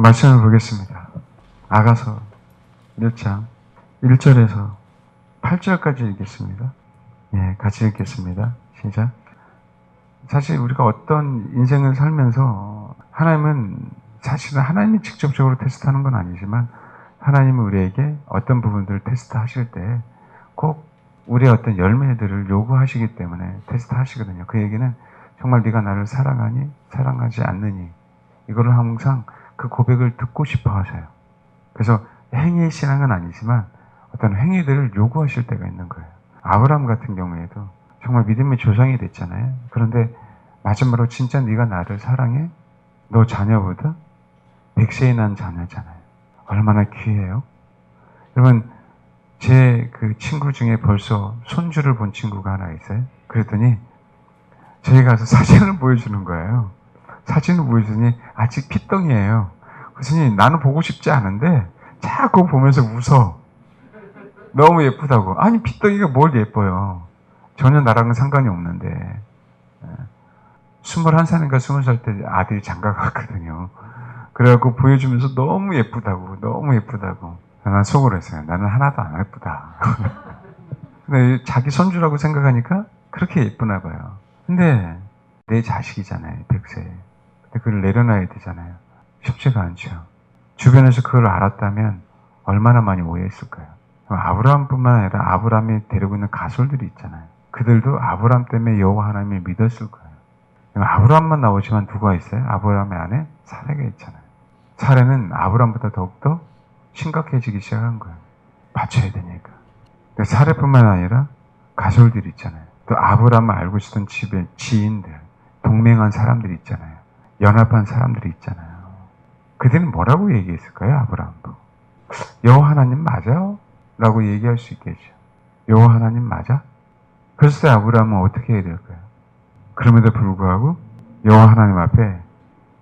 말씀을 보겠습니다. 아가서 1장 1절에서 8절까지 읽겠습니다. 예, 같이 읽겠습니다. 시작. 사실 우리가 어떤 인생을 살면서 하나님은 사실은 하나님이 직접적으로 테스트하는 건 아니지만 하나님은 우리에게 어떤 부분들을 테스트하실 때 꼭 우리의 어떤 열매들을 요구하시기 때문에 테스트하시거든요. 그 얘기는 정말 네가 나를 사랑하니 사랑하지 않느니 이거를 항상 그 고백을 듣고 싶어 하셔요. 그래서 행위의 신앙은 아니지만 어떤 행위들을 요구하실 때가 있는 거예요. 아브라함 같은 경우에도 정말 믿음의 조상이 됐잖아요. 그런데 마지막으로 진짜 네가 나를 사랑해? 너 자녀보다 백세에 난 자녀잖아요. 얼마나 귀해요? 여러분 제 그 친구 중에 벌써 손주를 본 친구가 하나 있어요. 그랬더니 저희 가서 사진을 보여주는 거예요. 사진을 보여주더니 아직 피덩이에요. 그랬더니 나는 보고 싶지 않은데 자꾸 보면서 웃어. 너무 예쁘다고. 아니 피덩이가 뭘 예뻐요. 전혀 나랑은 상관이 없는데. 21살인가 20살 때 아들이 장가 갔거든요. 그래갖고 보여주면서 너무 예쁘다고, 너무 예쁘다고. 난 속으로 했어요. 나는 하나도 안 예쁘다. 근데 자기 손주라고 생각하니까 그렇게 예쁘나 봐요. 근데 내 자식이잖아요, 백세. 근데 그걸 내려놔야 되잖아요. 쉽지가 않죠. 주변에서 그걸 알았다면 얼마나 많이 오해했을까요? 아브라함뿐만 아니라 아브라함이 데리고 있는 가솔들이 있잖아요. 그들도 아브라함 때문에 여호와 하나님을 믿었을 거예요. 아브라함만 나오지만 누가 있어요? 아브라함의 아내 사례가 있잖아요. 사례는 아브라함보다 더욱더 심각해지기 시작한 거예요. 바쳐야 되니까. 사례뿐만 아니라 가솔들 있잖아요. 또 아브라함을 알고 있었던 집의 지인들, 동맹한 사람들이 있잖아요. 연합한 사람들이 있잖아요. 그들은 뭐라고 얘기했을까요? 아브라함도. 여호와 하나님 맞아요? 라고 얘기할 수 있겠죠. 여호와 하나님 맞아? 때 아브라함은 어떻게 해야 될까요? 그럼에도 불구하고 여호와 하나님 앞에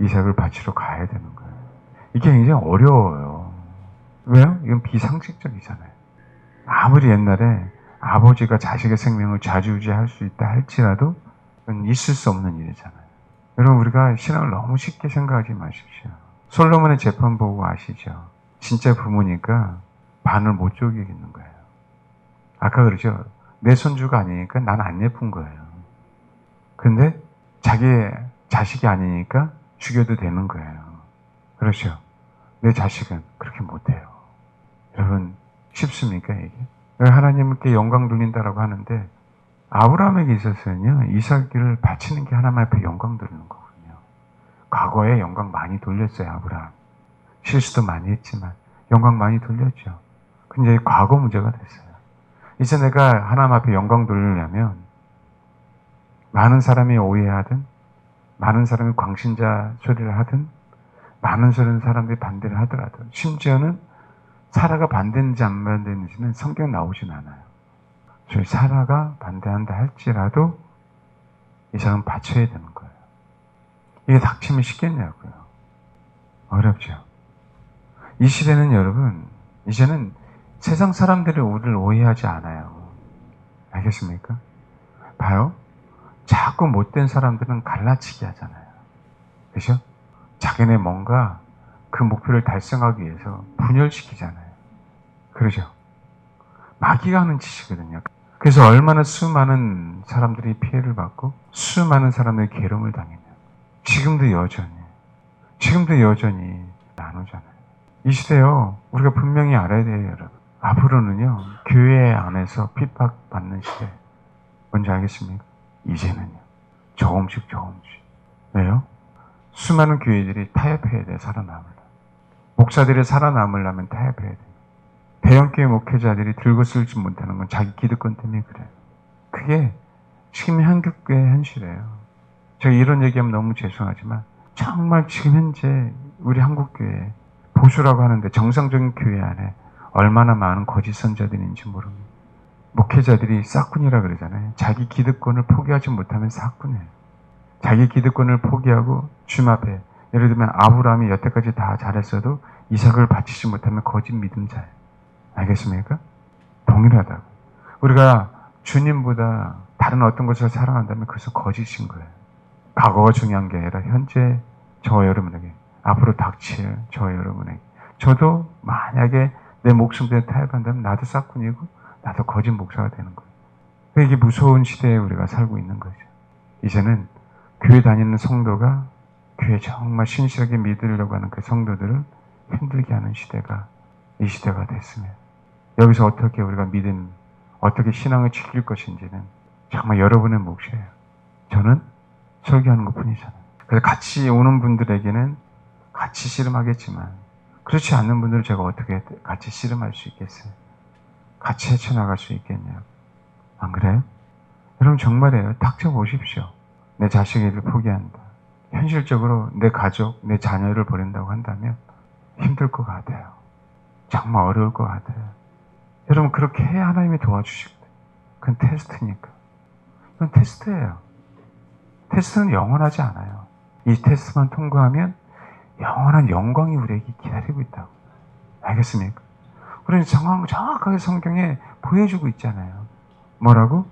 이삭을 바치러 가야 되는 거예요. 이게 굉장히 어려워요. 왜요? 이건 비상식적이잖아요. 아무리 옛날에 아버지가 자식의 생명을 좌지우지할 수 있다 할지라도 있을 수 없는 일이잖아요. 여러분 우리가 신앙을 너무 쉽게 생각하지 마십시오. 솔로몬의 재판 보고 아시죠? 진짜 부모니까 반을 못 쪼개겠는 거예요. 아까 그러죠? 내 손주가 아니니까 난 안 예쁜 거예요. 근데 자기 자식이 아니니까 죽여도 되는 거예요. 그렇죠? 내 자식은 그렇게 못해요. 여러분 쉽습니까 이게? 하나님께 영광 돌린다라고 하는데 아브라함에게 있어서는요 이삭을 바치는 게 하나님 앞에 영광 돌리는 거거든요. 과거에 영광 많이 돌렸어요 아브라함. 실수도 많이 했지만 영광 많이 돌렸죠. 근데 과거 문제가 됐어요. 이제 내가 하나님 앞에 영광 돌리려면 많은 사람이 오해하든 많은 사람이 광신자 소리를 하든 많은 소리는 사람들이 반대를 하더라도 심지어는 사라가 반대인지 안 반대인지는 성경에 나오진 않아요. 저희 사라가 반대한다 할지라도 이삭은 바쳐야 되는 거예요. 이게 닥치면 쉽겠냐고요. 어렵죠. 이 시대는 여러분 이제는 세상 사람들이 우리를 오해하지 않아요. 알겠습니까? 봐요. 자꾸 못된 사람들은 갈라치기 하잖아요. 그죠? 자기네 뭔가 그 목표를 달성하기 위해서 분열시키잖아요. 그러죠? 마귀가 하는 짓이거든요. 그래서 얼마나 수많은 사람들이 피해를 받고 수많은 사람들이 괴로움을 당했냐. 지금도 여전히, 지금도 여전히 나누잖아요. 이 시대요, 우리가 분명히 알아야 돼요, 여러분. 앞으로는요, 교회 안에서 핍박받는 시대. 뭔지 알겠습니까? 이제는요. 조금씩 조금씩. 왜요? 수많은 교회들이 타협해야 돼, 살아남으려. 목사들이 살아남으려면 타협해야 돼. 대형교회 목회자들이 들고 쓸지 못하는 건 자기 기득권 때문에 그래요. 그게 지금 한국교회 현실이에요. 제가 이런 얘기하면 너무 죄송하지만 정말 지금 현재 우리 한국교회 보수라고 하는데 정상적인 교회 안에 얼마나 많은 거짓 선자들인지 모릅니다. 목회자들이 싹군이라 그러잖아요. 자기 기득권을 포기하지 못하면 싹군이에요. 자기 기득권을 포기하고 주님 앞에 예를 들면 아브라함이 여태까지 다 잘했어도 이삭을 바치지 못하면 거짓 믿음자예요. 알겠습니까? 동일하다고. 우리가 주님보다 다른 어떤 것을 사랑한다면 그것은 거짓인 거예요. 과거가 중요한 게 아니라 현재 저와 여러분에게 앞으로 닥칠 저 여러분에게. 저도 만약에 내 목숨 때문에 타협한다면 나도 싹군이고 나도 거짓 목사가 되는 거예요. 이게 무서운 시대에 우리가 살고 있는 거죠. 이제는 교회 다니는 성도가 교회 정말 신실하게 믿으려고 하는 그 성도들을 힘들게 하는 시대가 이 시대가 됐으면 여기서 어떻게 우리가 믿음, 어떻게 신앙을 지킬 것인지는 정말 여러분의 몫이에요. 저는 설교하는 것 뿐이잖아요. 그래서 같이 오는 분들에게는 같이 씨름하겠지만 그렇지 않는 분들을 제가 어떻게 같이 씨름할 수 있겠어요? 같이 헤쳐나갈 수 있겠냐고. 안 그래요? 여러분 정말이에요. 닥쳐 보십시오. 내 자식을 포기한다. 현실적으로 내 가족, 내 자녀를 버린다고 한다면 힘들 것 같아요. 정말 어려울 것 같아요. 여러분 그렇게 해야 하나님이 도와주시거든요. 그건 테스트니까. 그건 테스트예요. 테스트는 영원하지 않아요. 이 테스트만 통과하면 영원한 영광이 우리에게 기다리고 있다고. 알겠습니까? 그러니 정확, 정확하게 성경에 보여주고 있잖아요. 뭐라고?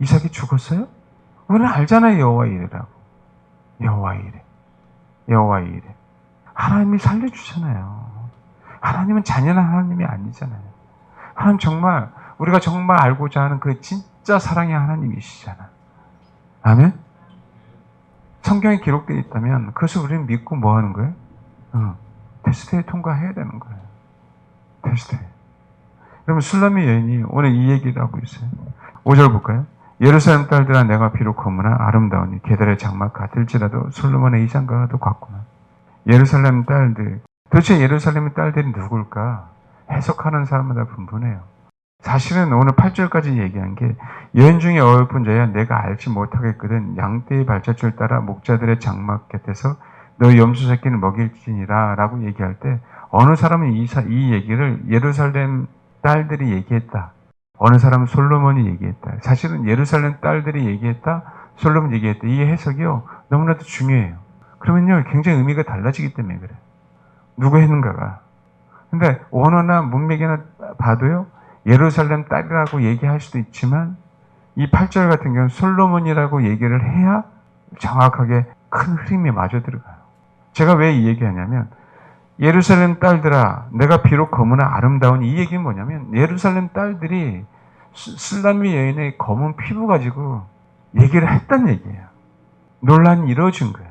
이삭이 죽었어요? 우리는 알잖아요. 여호와 이래라고. 여호와 이래. 여호와 이래. 하나님이 살려주잖아요. 하나님은 잔인한 하나님이 아니잖아요. 하나님 정말 우리가 정말 알고자 하는 그 진짜 사랑의 하나님이시잖아. 아멘? 성경에 기록되어 있다면 그것을 우리는 믿고 뭐 하는 거예요? 어, 테스트에 통과해야 되는 거예요. 테스트에. 여러분 술람의 여인이 오늘 이 얘기를 하고 있어요. 5절 볼까요? 예루살렘 딸들아 내가 비록 거무나 아름다우니 계달의 장막 같을지라도 솔로몬의 이장과도 같구나. 예루살렘 딸들 도대체 예루살렘의 딸들이 누굴까? 해석하는 사람마다 분분해요. 사실은 오늘 8절까지 얘기한 게 여인 중에 어여쁜 자야 내가 알지 못하겠거든 양떼의 발자취를 따라 목자들의 장막 곁에서 너희 염소 새끼는 먹일지니라 라고 얘기할 때 어느 사람은 이, 사, 이 얘기를 예루살렘 딸들이 얘기했다. 어느 사람은 솔로몬이 얘기했다. 사실은 예루살렘 딸들이 얘기했다. 솔로몬이 얘기했다. 이 해석이요. 너무나도 중요해요. 그러면요. 굉장히 의미가 달라지기 때문에 그래. 누구 했는가가. 근데 원어나 문맥이나 봐도요. 예루살렘 딸이라고 얘기할 수도 있지만 이 8절 같은 경우는 솔로몬이라고 얘기를 해야 정확하게 큰 흐름이 마저 들어가요. 제가 왜 이 얘기하냐면 예루살렘 딸들아 내가 비록 검으나 아름다운 이 얘기는 뭐냐면 예루살렘 딸들이 슬라미 여인의 검은 피부 가지고 얘기를 했단 얘기예요. 논란이 이루어진 거예요.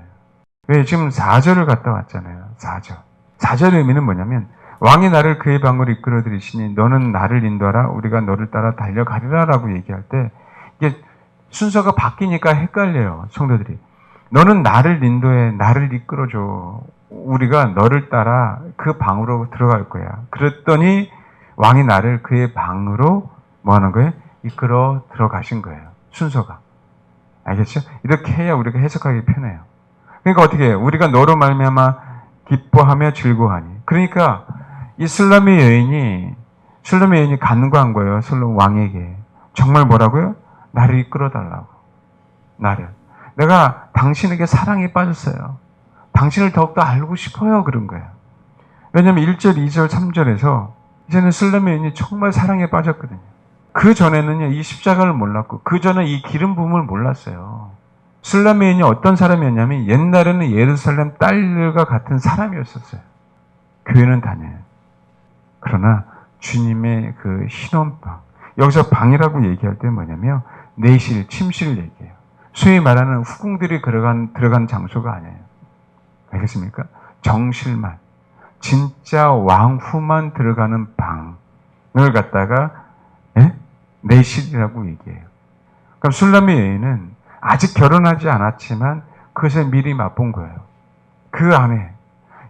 왜 지금 4절을 갔다 왔잖아요. 4절. 4절의 의미는 뭐냐면 왕이 나를 그의 방으로 이끌어 들이시니 너는 나를 인도하라 우리가 너를 따라 달려가리라라고 얘기할 때 이게 순서가 바뀌니까 헷갈려요. 성도들이. 너는 나를 인도해 나를 이끌어줘. 우리가 너를 따라 그 방으로 들어갈 거야. 그랬더니 왕이 나를 그의 방으로 뭐 하는 거예요? 이끌어 들어가신 거예요. 순서가. 알겠죠? 이렇게 해야 우리가 해석하기 편해요. 그러니까 어떻게 해요? 우리가 너로 말미암아 기뻐하며 즐거워하니. 그러니까 이 슬람의 여인이 슬람의 여인이 간구한 거예요. 슬람 왕에게. 정말 뭐라고요? 나를 이끌어 달라고. 나를. 내가 당신에게 사랑에 빠졌어요. 당신을 더욱더 알고 싶어요. 그런 거예요. 왜냐면 1절, 2절, 3절에서 이제는 슬람의 여인이 정말 사랑에 빠졌거든요. 그 전에는요, 이 십자가를 몰랐고, 그 전에 이 기름 부음을 몰랐어요. 슬람의 여인이 어떤 사람이었냐면, 옛날에는 예루살렘 딸들과 같은 사람이었었어요. 교회는 다녀요. 그러나 주님의 그 신혼방, 여기서 방이라고 얘기할 때 뭐냐면, 내실, 침실을 얘기해요. 소위 말하는 후궁들이 들어간, 들어간 장소가 아니에요. 알겠습니까? 정실만, 진짜 왕후만 들어가는 방을 갖다가, 예? 내실이라고 얘기해요. 그럼 술람의 여인은 아직 결혼하지 않았지만 그것에 미리 맛본 거예요. 그 안에.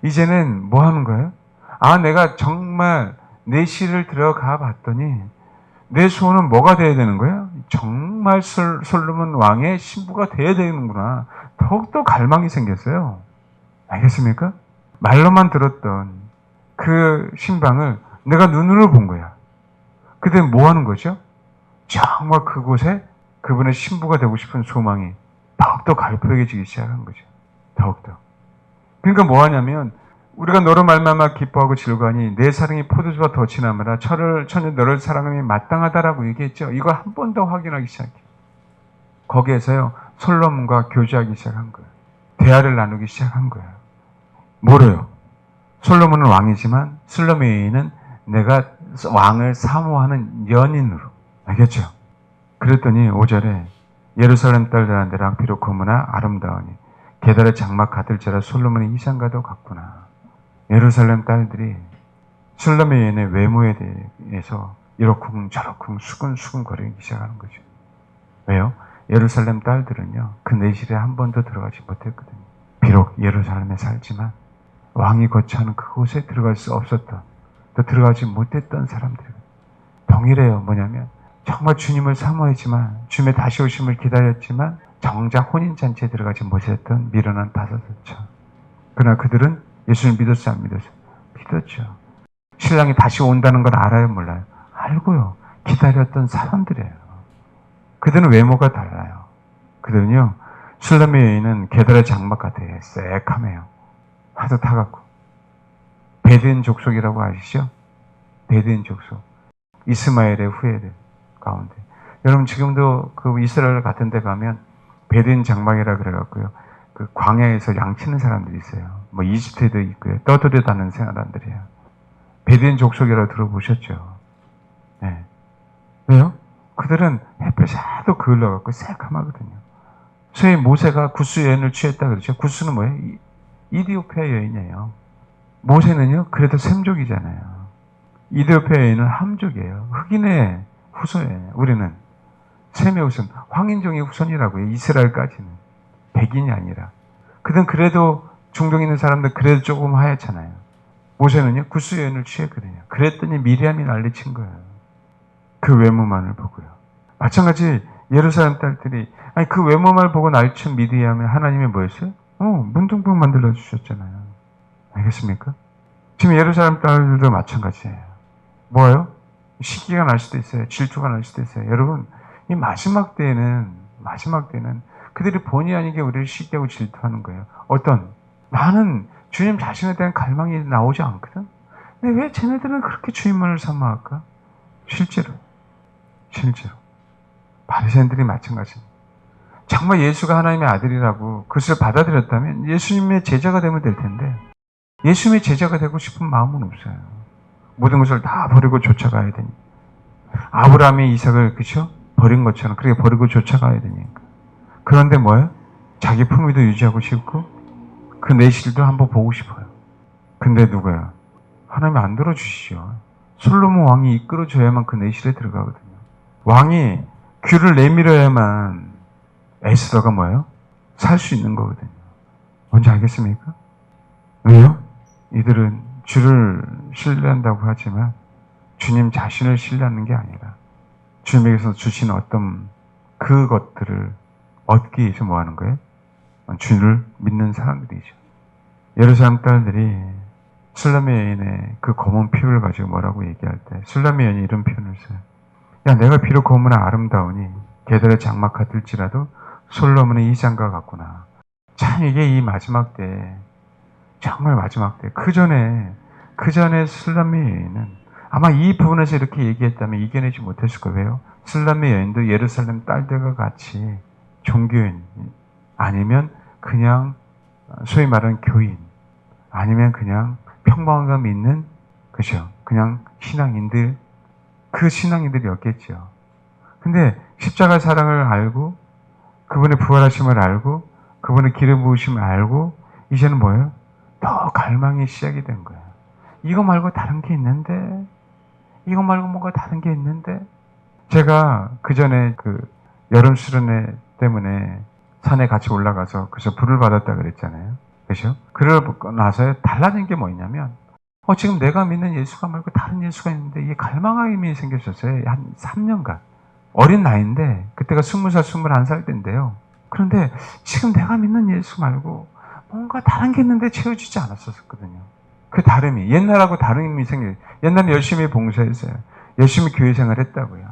이제는 뭐 하는 거예요? 아, 내가 정말 내실을 들어가 봤더니 내 소원은 뭐가 돼야 되는 거예요? 정말 솔, 솔로몬 왕의 신부가 돼야 되는구나. 더욱더 갈망이 생겼어요. 알겠습니까? 말로만 들었던 그 신방을 내가 눈으로 본 거야. 그때 뭐 하는 거죠? 정말 그곳에 그분의 신부가 되고 싶은 소망이 더욱더 갈포해지기 시작한 거죠. 더욱더. 그러니까 뭐 하냐면 우리가 너로 말미암아 기뻐하고 즐거하니 내 사랑이 포도주와 더 진함이라 철을 천에 너를 사랑함이 마땅하다라고 얘기했죠. 이거 한번 더 확인하기 시작해. 거기에서요 솔로몬과 교제하기 시작한 거예요. 대화를 나누기 시작한 거예요. 뭐래요? 솔로몬은 왕이지만 슬로미는 내가 왕을 사모하는 연인으로 알겠죠? 그랬더니 5절에 예루살렘 딸들한테랑 비록 고무나 아름다우니 게달의 장막 가들지라 솔로몬의 이상과도 같구나. 예루살렘 딸들이 슬로미 여인의 외모에 대해서 이러쿵 저러쿵 수근수근 거리기 시작하는 거죠. 왜요? 예루살렘 딸들은요, 그 내실에 한 번도 들어가지 못했거든요. 비록 예루살렘에 살지만 왕이 거처하는 그곳에 들어갈 수 없었던, 또 들어가지 못했던 사람들. 동일해요. 뭐냐면, 정말 주님을 사모했지만, 주님의 다시 오심을 기다렸지만, 정작 혼인잔치에 들어가지 못했던 미련한 다섯째. 그러나 그들은 예수를 믿었어, 안 믿었어? 믿었죠. 신랑이 다시 온다는 걸 알아요, 몰라요? 알고요. 기다렸던 사람들이에요. 그들은 외모가 달라요. 그들은요, 술람의 여인은 게달의 장막 같아요. 새카매요. 하도 타갖고. 베드인 족속이라고 아시죠? 베드인 족속. 이스마엘의 후예들 가운데. 여러분 지금도 그 이스라엘 같은 데 가면 베드인 장막이라 그래갖고요. 그 광야에서 양치는 사람들이 있어요. 뭐 이집트에도 있고요. 떠들여 다는 사람들이에요. 베드인 족속이라고 들어보셨죠? 네. 왜요? 그들은 햇볕이 하도 그을러갖고 새카마거든요. 소위 모세가 구스 여인을 취했다 그러죠. 구스는 뭐예요? 이- 이디오피아 여인이에요. 모세는요, 그래도 샘족이잖아요. 이디오피아 여인은 함족이에요. 흑인의 후손이에요. 우리는 셈의 후손, 황인종의 후손이라고요. 이스라엘까지는. 백인이 아니라. 그든 그래도 중동 있는 사람들 그래도 조금 하얗잖아요. 모세는요, 구스 여인을 취했거든요. 그랬더니 미리암이 난리친 거예요. 그 외모만을 보고요. 마찬가지 예루살렘 딸들이 아니 그 외모만 보고 날친 미디암에 하나님이 뭐였어요? 어 문둥병 만들어 주셨잖아요. 알겠습니까? 지금 예루살렘 딸들도 마찬가지예요. 뭐예요? 시기가 날 수도 있어요. 질투가 날 수도 있어요. 여러분 이 마지막 때에는 마지막 때는 그들이 본의 아니게 우리를 시기하고 질투하는 거예요. 어떤 나는 주님 자신에 대한 갈망이 나오지 않거든. 근데 왜 쟤네들은 그렇게 주님만을 사모할까? 실제로 실제로 바리새인들이 마찬가지입니다. 정말 예수가 하나님의 아들이라고 그것을 받아들였다면 예수님의 제자가 되면 될 텐데 예수님의 제자가 되고 싶은 마음은 없어요. 모든 것을 다 버리고 쫓아가야 되니 아브라함이 이삭을 그쵸 버린 것처럼 그렇게 버리고 쫓아가야 되니까 그런데 뭐예요? 자기 품위도 유지하고 싶고 그 내실도 한번 보고 싶어요. 근데 누구야? 하나님 안 들어주시죠. 솔로몬 왕이 이끌어줘야만 그 내실에 들어가거든요. 왕이 귀를 내밀어야만 에스더가 뭐예요? 살 수 있는 거거든요. 뭔지 알겠습니까? 왜요? 이들은 주를 신뢰한다고 하지만 주님 자신을 신뢰하는 게 아니라 주님에게서 주신 어떤 그것들을 얻기 위해서 뭐 하는 거예요? 주를 믿는 사람들이죠. 예루살렘 딸들이 술람의 여인의 그 검은 피부를 가지고 뭐라고 얘기할 때 술람의 여인이 이런 표현을 써요. 야 내가 비록 검으나 아름다우니 게들의 장막 같을지라도 솔로몬의 이장과 같구나. 참 이게 이 마지막 때 정말 마지막 때 그 전에 그 전에 술람의 여인은 아마 이 부분에서 이렇게 얘기했다면 이겨내지 못했을 거예요. 술람의 여인도 예루살렘 딸들과 같이 종교인 아니면 그냥 소위 말하는 교인 아니면 그냥 평범함 있는 그죠? 그냥 신앙인들 그 신앙인들이었겠죠. 근데 십자가 사랑을 알고 그분의 부활하심을 알고 그분의 기름 부으심을 알고 이제는 뭐예요? 더 갈망이 시작이 된 거예요. 이거 말고 다른 게 있는데 이거 말고 뭔가 다른 게 있는데 제가 그 전에 그 여름 수련회 때문에 산에 같이 올라가서 그래서 불을 받았다 그랬잖아요. 그죠? 그러고 나서 달라진 게 뭐냐면 어, 지금 내가 믿는 예수가 말고 다른 예수가 있는데 이게 갈망함이 생겼었어요. 한 3년간. 어린 나이인데 그때가 20살, 21살 때인데요. 그런데 지금 내가 믿는 예수 말고 뭔가 다른 게 있는데 채워지지 않았었거든요. 그 다름이 옛날하고 다름이 생겨요. 옛날에 열심히 봉사했어요. 열심히 교회 생활했다고요.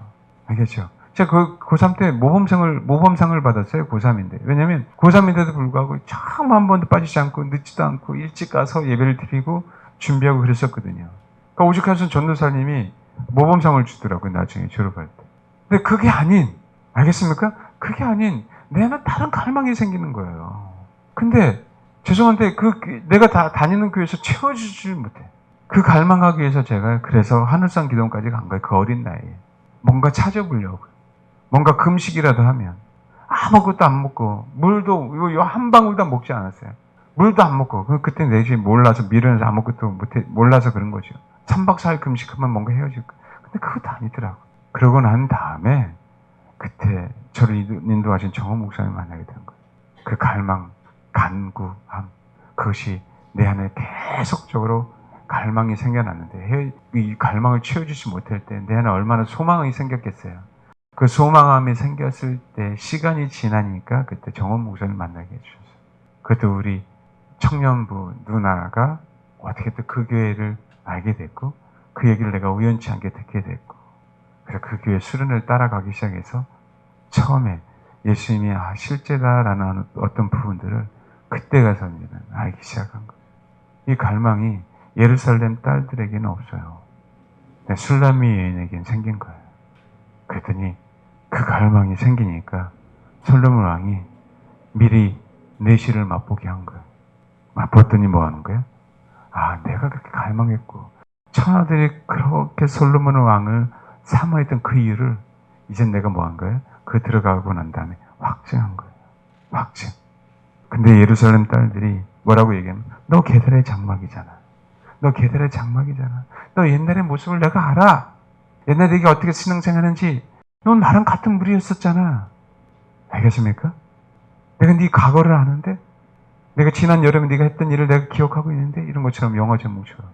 알겠죠? 제가 그 고3 때 모범상을 모범상을 받았어요. 고3인데. 왜냐면 고3인데도 불구하고 참한 번도 빠지지 않고 늦지도 않고 일찍 가서 예배를 드리고 준비하고 그랬었거든요. 그러니까 오죽하면 전도사님이 모범상을 주더라고요. 나중에 졸업할 때. 근데 그게 아닌 알겠습니까? 그게 아닌 내 안에 다른 갈망이 생기는 거예요. 근데 죄송한데 그 그- 내가 다 다니는 교회에서 채워주질 못해. 그 갈망하기 위해서 제가 그래서 하늘산 기도원까지 간 거예요. 그 어린 나이에. 뭔가 찾아보려고. 뭔가 금식이라도 하면 아무것도 안 먹고 물도 이거 한 방울도 먹지 않았어요. 물도 안 먹고 그- 그때 내지 몰라서 미련해서 아무것도 못해 몰라서 그런 거죠. 3박 4일 금식하면 뭔가 헤어질 거. 근데 그것도 아니더라고. 그러고 난 다음에 그때 저를 인도- 인도하신 정호 목사님 만나게 된 거예요. 그 갈망, 간구함 그것이 내 안에 계속적으로 갈망이 생겨났는데 헤- 이 갈망을 채워주지 못할 때 내 안에 얼마나 소망이 생겼겠어요. 그 소망함이 생겼을 때 시간이 지나니까 그때 정원 목사님 만나게 해주셨어요. 그때 우리 청년부 누나가 어떻게 또그 교회를 알게 됐고 그 얘기를 내가 우연치 않게 듣게 됐고 그래서 그 교회 수련을 따라가기 시작해서 처음에 예수님이 아, 실제다라는 어떤 부분들을 그때 가서 이제 알기 시작한 거예요. 이 갈망이 예루살렘 딸들에게는 없어요. 근데 술라미 여인에게는 생긴 거예요. 그랬더니 그 갈망이 생기니까 솔로몬 왕이 미리 내시를 맛보게 한 거예요. 맛봤더니 뭐 하는 거예요? 아, 내가 그렇게 갈망했고 천하들이 그렇게 솔로몬 왕을 사모했던 그 이유를 이제 내가 뭐 한 거예요? 그 들어가고 난 다음에 확증한 거예요. 확증. 근데 예루살렘 딸들이 뭐라고 얘기하면 너 게달의 장막이잖아. 너 게달의 장막이잖아. 너 옛날의 모습을 내가 알아. 옛날에 네가 어떻게 신앙생활하는지 넌 나랑 같은 무리였었잖아. 알겠습니까? 내가 네 과거를 아는데 내가 지난 여름에 네가 했던 일을 내가 기억하고 있는데 이런 것처럼 영어 제목처럼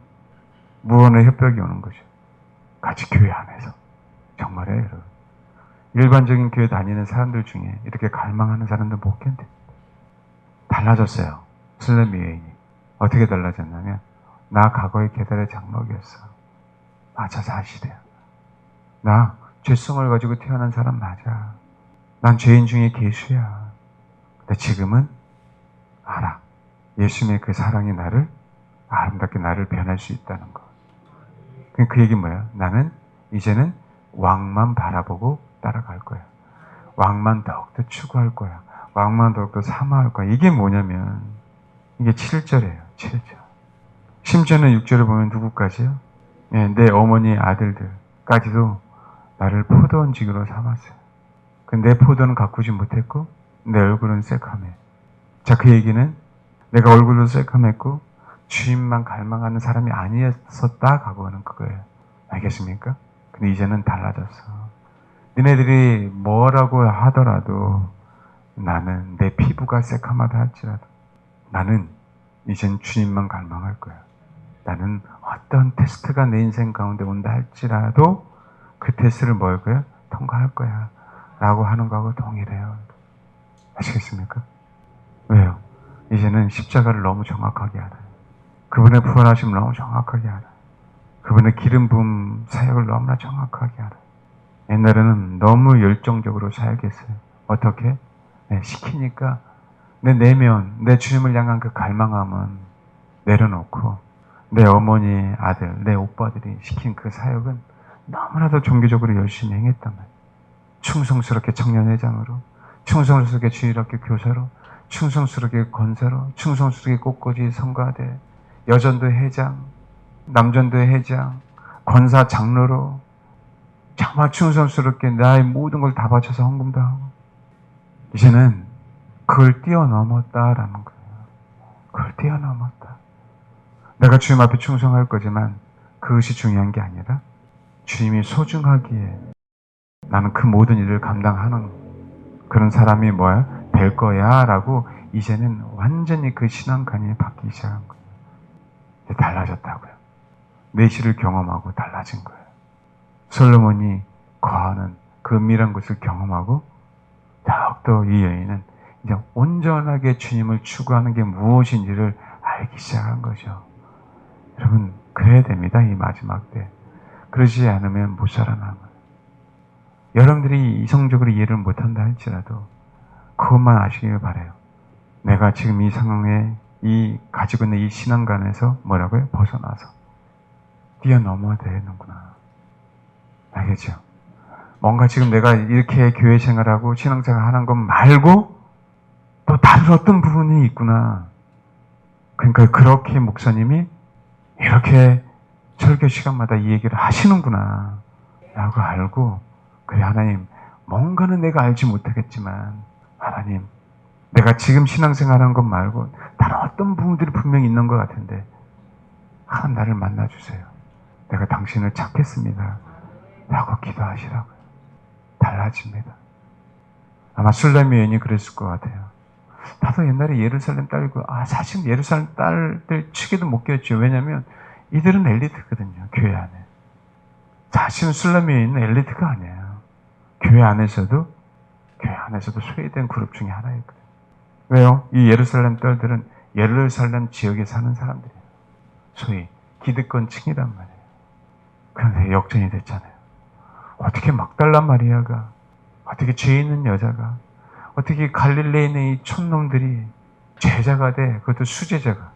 무언의 협박이 오는 거죠. 같이 교회 안에서. 정말이에요, 여러분. 일반적인 교회 다니는 사람들 중에 이렇게 갈망하는 사람들 못 견뎌. 달라졌어요. 슬렘 여인이. 어떻게 달라졌냐면, 나 과거의 계달의 장막이었어. 맞아, 사실이야. 나 죄성을 가지고 태어난 사람 맞아. 난 죄인 중에 개수야. 근데 지금은 알아. 예수님의 그 사랑이 나를 아름답게 나를 변할 수 있다는 거. 그, 그 얘기 뭐야? 나는 이제는 왕만 바라보고 따라갈 거야. 왕만 더욱더 추구할 거야. 왕만 더욱더 사모할 거야. 이게 뭐냐면 이게 7절이에요. 7절. 심지어는 6절을 보면 누구까지요? 예, 내 어머니 아들들까지도 나를 포도원직으로 삼았어요. 근데 포도는 가꾸지 못했고 내 얼굴은 새카매. 자, 그 얘기는 내가 얼굴도 새카맸고 주인만 갈망하는 사람이 아니었었다 각오하는 그거예요. 알겠습니까? 근데 이제는 달라졌어. 니네들이 뭐라고 하더라도 나는 내 피부가 새카마다 할지라도 나는 이젠 주님만 갈망할 거야. 나는 어떤 테스트가 내 인생 가운데 온다 할지라도 그 테스트를 뭘 거야? 통과할 거야. 라고 하는 거하고 동일해요. 아시겠습니까? 왜요? 이제는 십자가를 너무 정확하게 알아요. 그분의 부활하심을 너무 정확하게 알아요. 그분의 기름 부음 사역을 너무나 정확하게 알아요. 옛날에는 너무 열정적으로 사역했어요. 어떻게? 네, 시키니까 내 내면, 내 주님을 향한 그 갈망함은 내려놓고 내 어머니, 아들, 내 오빠들이 시킨 그 사역은 너무나도 종교적으로 열심히 행했단 말이에요. 충성스럽게 청년회장으로, 충성스럽게 주일학교 교사로, 충성스럽게 권사로, 충성스럽게 꽃꽂이 성가대, 여전도 회장, 남전도 회장, 권사 장로로 정말 충성스럽게 나의 모든 걸 다 바쳐서 헌금도 하고 이제는 그걸 뛰어넘었다라는 거예요. 그걸 뛰어넘었다. 내가 주님 앞에 충성할 거지만 그것이 중요한 게 아니라 주님이 소중하기에 나는 그 모든 일을 감당하는 그런 사람이 뭐야? 될 거야 라고 이제는 완전히 그 신앙관이 바뀌기 시작한 거예요. 달라졌다고요. 내시를 경험하고 달라진 거예요. 솔로몬이 거하는 그 은밀한 곳을 경험하고 더욱더 이 여인은 이제 온전하게 주님을 추구하는 게 무엇인지를 알기 시작한 거죠. 여러분 그래야 됩니다. 이 마지막 때. 그러지 않으면 못 살아남아요. 여러분들이 이성적으로 이해를 못한다 할지라도 그것만 아시길 바래요. 내가 지금 이 상황에 이 가지고 있는 이 신앙관에서 뭐라고요? 벗어나서 뛰어넘어야 되는구나. 알겠죠? 뭔가 지금 내가 이렇게 교회 생활하고 신앙생활 하는 것 말고 또 다른 어떤 부분이 있구나. 그러니까 그렇게 목사님이 이렇게 시간마다 이 얘기를 하시는구나 라고 알고 그래 하나님 뭔가는 내가 알지 못하겠지만 하나님 내가 지금 신앙생활 하는 것 말고 다른 어떤 부분들이 분명히 있는 것 같은데 하나님 나를 만나주세요. 내가 당신을 찾겠습니다. 라고 기도하시라고요. 달라집니다. 아마 술래미 여인이 그랬을 것 같아요. 나도 옛날에 예루살렘 딸고, 아, 사실 예루살렘 딸들 치기도 못 꼈죠. 왜냐면 이들은 엘리트거든요. 교회 안에. 사실은 술래미 여인은 엘리트가 아니에요. 교회 안에서도, 교회 안에서도 소외된 그룹 중에 하나였거든요. 왜요? 이 예루살렘 딸들은 예루살렘 지역에 사는 사람들이에요. 소위 기득권층이란 말이에요. 그런데 역전이 됐잖아요. 어떻게 막달라 마리아가 어떻게 죄 있는 여자가 어떻게 갈릴레에 있는 이 촌놈들이 제자가 돼 그것도 수제자가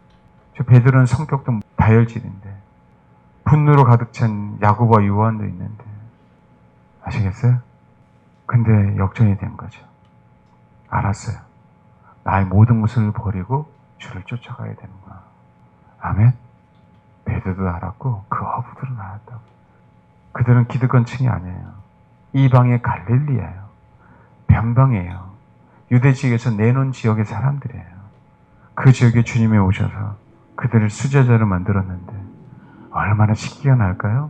저 베드로는 성격도 다혈질인데 분노로 가득 찬 야고보와 요한도 있는데 아시겠어요? 근데 역전이 된 거죠. 알았어요. 나의 모든 것을 버리고 주를 쫓아가야 되는구나. 아멘. 베드로도 알았고 그 어부들은 알았다고. 그들은 기득권층이 아니에요. 이방의 갈릴리예요. 변방이에요. 유대 지역에서 내놓은 지역의 사람들이에요. 그 지역에 주님이 오셔서 그들을 수제자로 만들었는데 얼마나 식기가 날까요?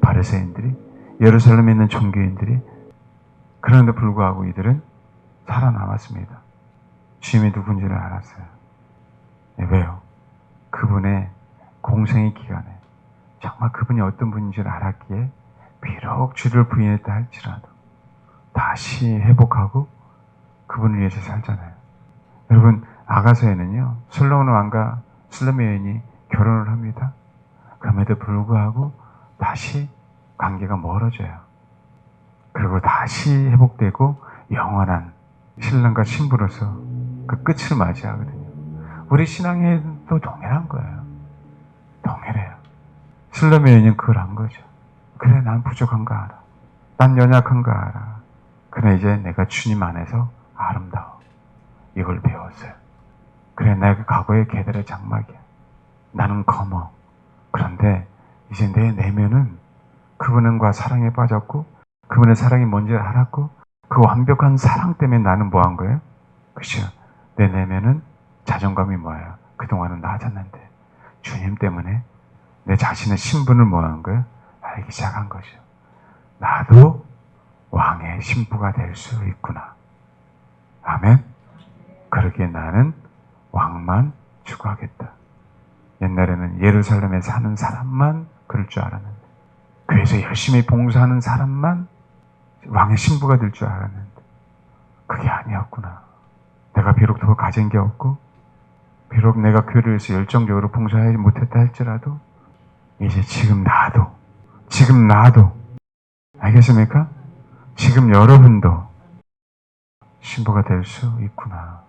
바리새인들이 예루살렘에 있는 종교인들이 그런데 불구하고 이들은 살아남았습니다. 주님이 누군지를 알았어요. 네, 왜요? 그분의 공생의 기간에 정말 그분이 어떤 분인지를 알았기에 비록 주를 부인했다 할지라도 다시 회복하고 그분을 위해서 살잖아요. 여러분 아가서에는요 솔로몬 왕과 슬레미 여인이 결혼을 합니다. 그럼에도 불구하고 다시 관계가 멀어져요. 그리고 다시 회복되고 영원한 신랑과 신부로서 그 끝을 맞이하거든요. 우리 신앙에도 동일한 거예요. 동일해요. 슬레미 여인은 그걸 한 거죠. 그래, 난 부족한 거 알아. 난 연약한 거 알아. 그래, 이제 내가 주님 안에서 아름다워. 이걸 배웠어요. 그래, 내가 과거의 계달의 장막이야. 나는 검어. 그런데 이제 내 내면은 그분과 사랑에 빠졌고, 그분의 사랑이 뭔지 알았고, 그 완벽한 사랑 때문에 나는 뭐 한 거예요? 그죠? 내 내면은 자존감이 뭐야? 그동안은 낮았는데, 주님 때문에 내 자신의 신분을 뭐 한 거예요? 알기 시작한 거죠. 나도 왕의 신부가 될 수 있구나. 아멘. 그러기에 나는 왕만 추구하겠다. 옛날에는 예루살렘에 사는 사람만 그럴 줄 알았는데, 교회에서 열심히 봉사하는 사람만 왕의 신부가 될 줄 알았는데, 그게 아니었구나. 내가 비록 더 가진 게 없고, 비록 내가 교회를 위해서 열정적으로 봉사하지 못했다 할지라도, 이제 지금 나도, 지금 나도, 알겠습니까? 지금 여러분도 신부가 될 수 있구나.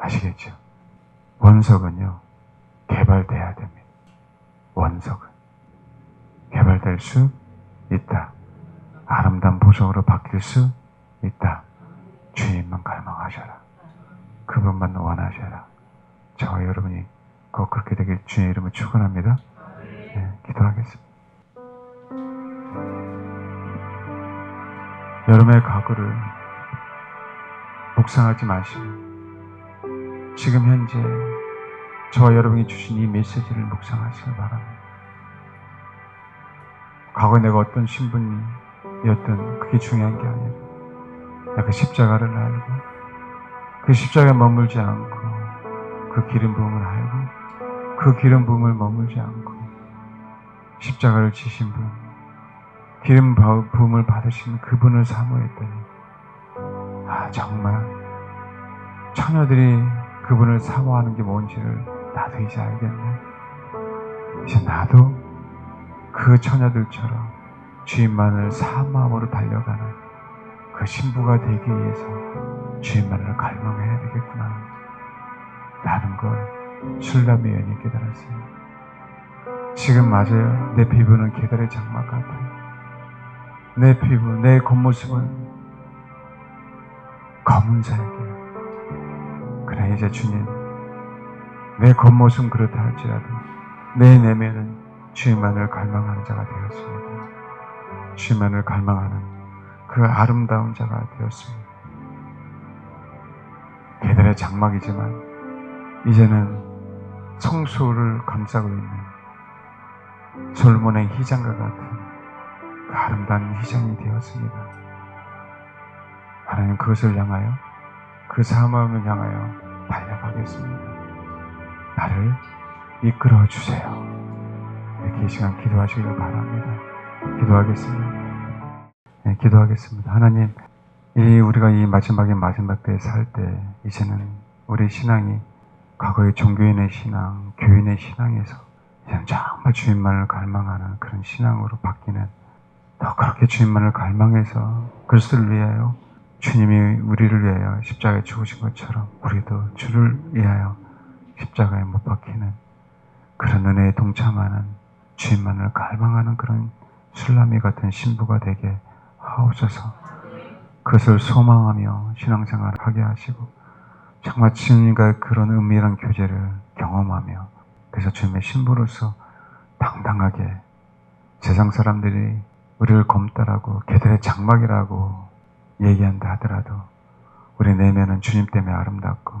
아시겠죠? 원석은요, 개발돼야 됩니다. 원석은. 개발될 수 있다. 아름다운 보석으로 바뀔 수 있다. 주님만 갈망하셔라. 그분만 원하셔라. 저와 여러분이 꼭 그렇게 되길 주의 이름을 축원합니다. 네, 기도하겠습니다. 여러분의 과거를 묵상하지 마시고 지금 현재 저와 여러분이 주신 이 메시지를 묵상하시길 바랍니다. 과거에 내가 어떤 신분이었던 그게 중요한 게 아니라 내가 그 십자가를 알고 그 십자가에 머물지 않고 그 기름 부음을 알고 그 기름 부음을 머물지 않고 십자가를 지신 분 기름 부음을 받으신 그분을 사모했더니 아 정말 처녀들이 그분을 사모하는 게 뭔지를 나도 이제 알겠네. 이제 나도 그 처녀들처럼 주인만을 사마음으로 달려가는 그 신부가 되기 위해서 주인만을 갈망해야 되겠구나. 라는 걸 술람이 연이 깨달았어요 지금 맞아요. 내 피부는 계달의 장막 같아요. 내 피부, 내 겉모습은 검은색이에요. 그래, 이제 주님, 내 겉모습은 그렇다 할지라도 내 내면은 주님만을 갈망하는 자가 되었습니다. 주님만을 갈망하는 그 아름다운 자가 되었습니다. 개들의 장막이지만 이제는 성소를 감싸고 있는 솔몬의 희장과 같은 그 아름다운 희장이 되었습니다. 하나님 그것을 향하여 그 사마음을 향하여 달려가겠습니다. 나를 이끌어 주세요. 이렇게 이 시간 기도하시길 바랍니다. 기도하겠습니다. 네, 기도하겠습니다. 하나님, 이 우리가 이 마지막의 마지막 때에 살 때 이제는 우리 신앙이 과거의 종교인의 신앙, 교인의 신앙에서 이제는 정말 주님만을 갈망하는 그런 신앙으로 바뀌는 더 그렇게 주님만을 갈망해서 그리스도를 위하여 주님이 우리를 위하여 십자가에 죽으신 것처럼 우리도 주를 위하여 십자가에 못 박히는 그런 은혜에 동참하는 주님만을 갈망하는 그런 술라미 같은 신부가 되게 하옵소서. 그것을 소망하며 신앙생활을 하게 하시고 정말 주님과 그런 은밀한 교제를 경험하며 그래서 주님의 신부로서 당당하게 세상 사람들이 우리를 검다라고 개들의 장막이라고 얘기한다 하더라도 우리 내면은 주님 때문에 아름답고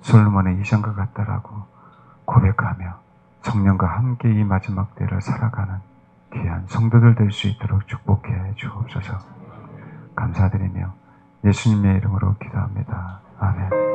솔로몬의 이전과 같다라고 고백하며 성령과 함께 이 마지막 때를 살아가는 귀한 성도들 될 수 있도록 축복해 주옵소서. 감사드리며 예수님의 이름으로 기도합니다. 아멘.